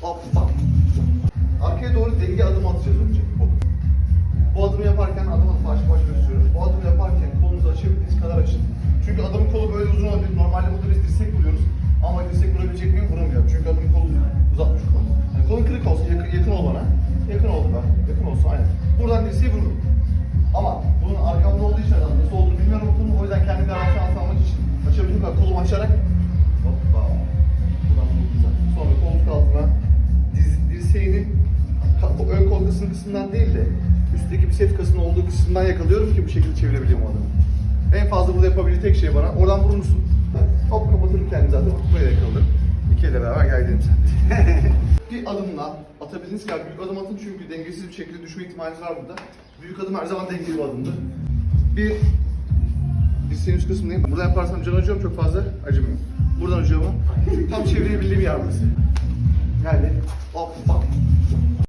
Hoppa. Arkaya doğru denge adım atacağız önce. Hop. Bu adımı yaparken adımı baş baş gösteriyoruz. Bu adımı yaparken kolunuzu açabildiğiniz kadar açın. Çünkü adamın kolu böyle uzun olabilir. Normalde burada biz dirsek vuruyoruz. Ama dirsek vurabilecek miyim? Vuramıyorum. Çünkü adamın kolu uzatmış kolu. Yani kolun kırık olsa yakın, yakın ol bana. Yakın ol bana. Yakın olsa aynen. Buradan dirseği vururum. Ama bunun arkamda olduğu için adam nasıl olduğunu bilmiyorum bu konu. O yüzden kendi garanti altına almak için açabildiğim kadar kolumu açarak ka- ön kol kısmı kısmından değil de üstteki biceps kasının olduğu kısımdan yakalıyorum ki bu şekilde çevirebileyim o adamı. En fazla burada yapabildiği tek şey bana oradan vurur musun? Hop kapatırım kendimi zaten buraya yakaladım. İki elle beraber gel gidelim sen. bir adımla atabildiğiniz kadar büyük adım atın çünkü dengesiz bir şekilde düşme ihtimaliniz var burada. Büyük adım her zaman dengeli bir adımdır. Bir dirseğin üst kısmındayım. Buradan yaparsam can acıyor mu çok fazla? Acımıyor. Buradan acıyor mu? Tam çevirebildiğim yer burası.